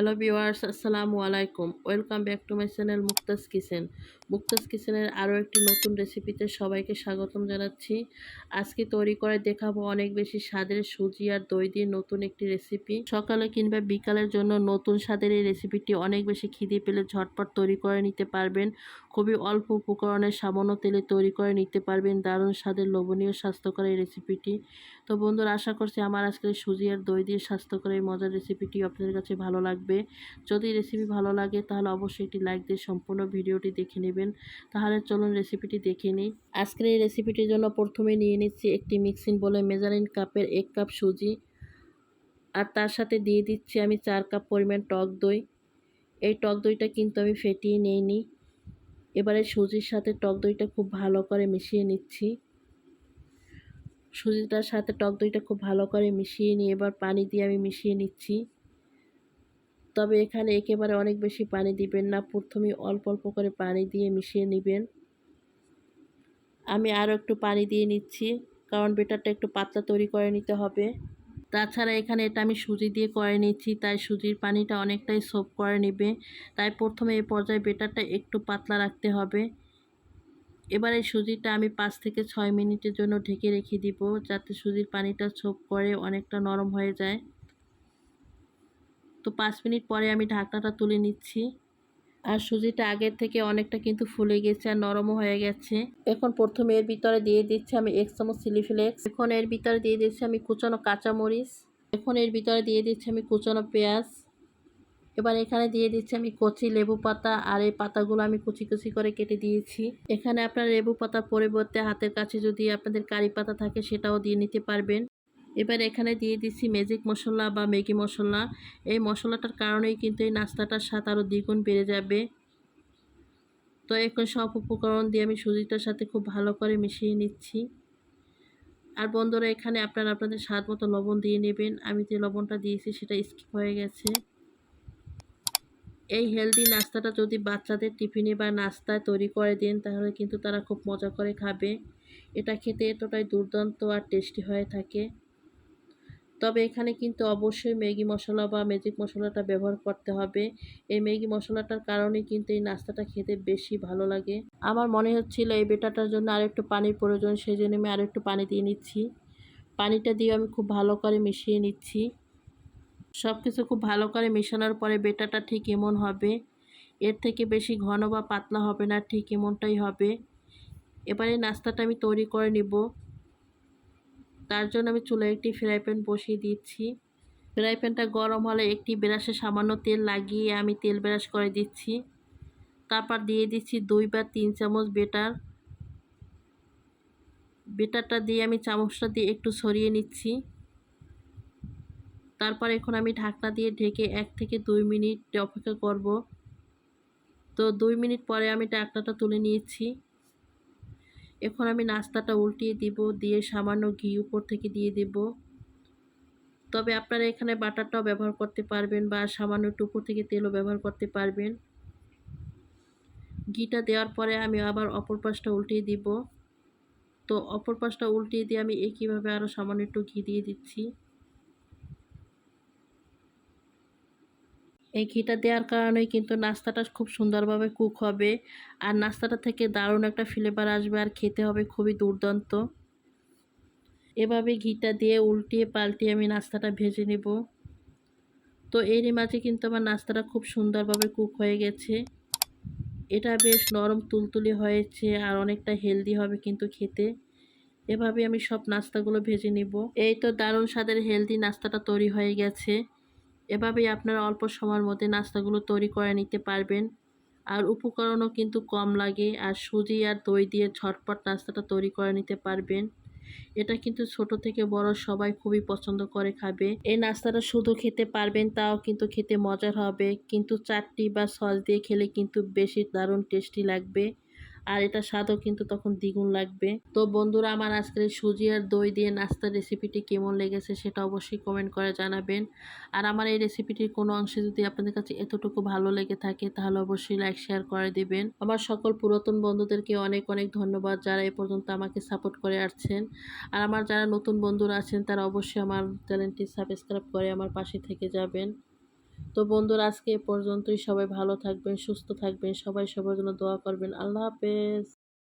Hello viewers আসসালামু আলাইকুম welcome back to my channel Mukta's kitchen Mukta's কিচেনের আরও একটি নতুন রেসিপিতে সবাইকে স্বাগতম জানাচ্ছি। আজকে তৈরি করে দেখাবো অনেক বেশি স্বাদের সুজি আর দই দিয়ে নতুন একটি রেসিপি সকালে কিংবা বিকালের জন্য নতুন স্বাদের এই রেসিপিটি অনেক বেশি খিদে পেলে ঝটপট তৈরি করে নিতে পারবেন। খুবই অল্প উপকরণের সামান্য তেলে তৈরি করে নিতে পারবেন। দারুণ স্বাদের লোভনীয়, স্বাস্থ্যকর এই রেসিপিটি। তো বন্ধুরা, আশা করছি আমার আজকের সুজি আর দই দিয়ে স্বাস্থ্যকর এই মজার রেসিপিটি আপনাদের কাছে ভালো লাগবে। যদি রেসিপি ভালো লাগে, তাহলে অবশ্যই একটি লাইক দিয়ে সম্পূর্ণ ভিডিওটি দেখে নেবেন। তাহলে চলুন রেসিপিটি দেখে নিই। আজকের এই রেসিপিটির জন্য প্রথমে নিয়ে নিচ্ছি একটি মিক্সিং বলে মেজারিন কাপের এক কাপ সুজি। আর তার সাথে দিয়ে দিচ্ছি আমি চার কাপ পরিমাণ টক দই। এই টক দইটা কিন্তু আমি ফেটিয়ে নিইনি। এবারে সুজির সাথে টক দইটা খুব ভালো করে মিশিয়ে নিচ্ছি। সুজিটার সাথে টক দইটা খুব ভালো করে মিশিয়ে নিয়ে এবার পানি দিয়ে আমি মিশিয়ে নিচ্ছি। তবে এখানে একেবারে অনেক বেশি পানি দিবেন না প্রথমে অল্প অল্প করে পানি দিয়ে মিশিয়ে নেবেন। আমি আরও একটু পানি দিয়ে নিচ্ছি, কারণ বেটারটা একটু পাতলা তৈরি করে নিতে হবে। তাছাড়া এখানে এটা আমি সুজি দিয়ে করে নিচ্ছি, তাই সুজির পানিটা অনেকটাই সোপ করে নেবে। তাই প্রথমে এই পর্যায়ে বেটারটা একটু পাতলা রাখতে হবে। এবার এই সুজিটা আমি পাঁচ থেকে ছয় মিনিটের জন্য ঢেকে রেখে দিব, যাতে সুজির পানিটা সোপ করে অনেকটা নরম হয়ে যায়। তো পাঁচ মিনিট পরে আমি ঢাকনাটা তুলে নিচ্ছি। আর সুজিটা আগের থেকে অনেকটা কিন্তু ফুলে গেছে আর নরমও হয়ে গেছে। এখন প্রথমে এর ভিতরে দিয়ে দিচ্ছি আমি এক চামচ চিলি ফ্লেক্স। এখন এর ভিতরে দিয়ে দিচ্ছি আমি কুচানো কাঁচামরিচ। এখন এর ভিতরে দিয়ে দিচ্ছি আমি কুচানো পেঁয়াজ। এবার এখানে দিয়ে দিচ্ছি আমি কচি লেবু পাতা আর এই পাতাগুলো আমি কুচি কুচি করে কেটে দিয়েছি। এখানে আপনার লেবু পাতার পরিবর্তে হাতের কাছে যদি আপনাদের কারি পাতা থাকে সেটাও দিয়ে নিতে পারবেন। এবার এখানে দিয়ে দিচ্ছি ম্যাজিক মশলা বা ম্যাগি মশলা। এই মশলাটার কারণেই কিন্তু এই নাস্তাটার স্বাদ আরও দ্বিগুণ বেড়ে যাবে। তো এখন সব উপকরণ দিয়ে আমি সুজিটার সাথে খুব ভালো করে মিশিয়ে নিচ্ছি। আর বন্ধুরা, এখানে আপনারা আপনাদের স্বাদ মতো লবণ দিয়ে নেবেন। আমি যে লবণটা দিয়েছি সেটা স্কিপ হয়ে গেছে। এই হেলদি নাস্তাটা যদি বাচ্চাদের টিফিনে বা নাস্তায় তৈরি করে দেন, তাহলে কিন্তু তারা খুব মজা করে খাবে। এটা খেতে এতটাই দুর্দান্ত আর টেস্টি হয়ে থাকে। তবে এখানে কিন্তু অবশ্যই ম্যাগি মশলা বা ম্যাজিক মশলাটা ব্যবহার করতে হবে। এই ম্যাগি মশলাটার কারণে কিন্তু এই নাস্তাটা খেতে বেশি ভালো লাগে। আমার মনে হচ্ছিল এই বেটাটার জন্য আরেকটু পানির প্রয়োজন সেই জন্য আমি আরেকটু পানি দিয়ে নিচ্ছি। পানিটা দিয়ে আমি খুব ভালো করে মিশিয়ে নিচ্ছি। সব কিছু খুব ভালো করে মেশানোর পরে বেটাটা ঠিক এমন হবে। এর থেকে বেশি ঘন বা পাতলা হবে না, ঠিক এমনটাই হবে। এবারে নাস্তাটা আমি তৈরি করে নিব। তার জন্য আমি চুলায় একটি ফ্রাই প্যান বসিয়ে দিচ্ছি। ফ্রাই প্যানটা গরম হলে একটি ব্রাশে সামান্য তেল লাগিয়ে আমি তেল ব্রাশ করে দিচ্ছি। তারপর দিয়ে দিচ্ছি দুই বা তিন চামচ বেটার। বেটারটা দিয়ে আমি চামচটা দিয়ে একটু সরিয়ে নিচ্ছি। তারপর এখন আমি ঢাকনা দিয়ে ঢেকে এক থেকে দুই মিনিট অপেক্ষা করব। তো দুই মিনিট পরে আমি ঢাকনাটা তুলে নিয়েছি। এখন আমি নাস্তাটা উল্টিয়ে দিব, দিয়ে সামান্য ঘি উপর থেকে দিয়ে দেব। তবে আপনারা এখানে বাটারটাও ব্যবহার করতে পারবেন বা সামান্য একটু উপর থেকে তেলও ব্যবহার করতে পারবেন। ঘিটা দেওয়ার পরে আমি আবার অপর পাশটা উল্টিয়ে দিব। তো অপর পাশটা উল্টিয়ে দিয়ে আমি একইভাবে আরও সামান্য একটু ঘি দিয়ে দিচ্ছি। এই ঘিটা দেওয়ার কারণেই কিন্তু নাস্তাটা খুব সুন্দরভাবে কুক হবে। আর নাস্তাটা থেকে দারুণ একটা ফ্লেভার আসবে আর খেতে হবে খুবই দুর্দান্ত। এভাবে ঘিটা দিয়ে উল্টিয়ে পাল্টিয়ে আমি নাস্তাটা ভেজে নেব। তো এরই মাঝে কিন্তু আমার নাস্তাটা খুব সুন্দরভাবে কুক হয়ে গেছে। এটা বেশ নরম তুলতুলি হয়েছে আর অনেকটা হেলদি হবে কিন্তু খেতে। এভাবে আমি সব নাস্তাগুলো ভেজে নিব। এই তো দারুণ স্বাদের হেলদি নাস্তাটা তৈরি হয়ে গেছে। এভাবেই আপনারা অল্প সময়ের মধ্যে নাস্তাগুলো তৈরি করে নিতে পারবেন। আর উপকরণও কিন্তু কম লাগে, আর সুজি আর দই দিয়ে ঝটপট নাস্তাটা তৈরি করে নিতে পারবেন। এটা কিন্তু ছোট থেকে বড় সবাই খুবই পছন্দ করে খাবে। এই নাস্তাটা শুধু খেতে পারবেন, তাও কিন্তু খেতে মজার হবে। কিন্তু চাটনি বা সস দিয়ে খেলে কিন্তু বেশি দারুণ টেস্টি লাগবে। আর এটা স্বাদও কিন্তু তখন দ্বিগুণ লাগবে। তো বন্ধুরা, আমার আজকের সুজি আর দই দিয়ে নাস্তার রেসিপিটি কেমন লেগেছে সেটা অবশ্যই কমেন্ট করে জানাবেন। আর আমার এই রেসিপিটির কোনো অংশে যদি আপনাদের কাছে এতটুকু ভালো লেগে থাকে, তাহলে অবশ্যই লাইক শেয়ার করে দিবেন। আমার সকল পুরাতন বন্ধুদেরকে অনেক অনেক ধন্যবাদ যারা এ পর্যন্ত আমাকে সাপোর্ট করে আসছেন। আর আমার যারা নতুন বন্ধুরা আছেন, তারা অবশ্যই আমার চ্যানেলটি সাবস্ক্রাইব করে আমার পাশে থেকে যাবেন। তো বন্ধুরা, আজকে এ পর্যন্তই। সবাই ভালো থাকবেন, সুস্থ থাকবেন, সবাই সবার জন্য দোয়া করবেন। আল্লাহ হাফেজ।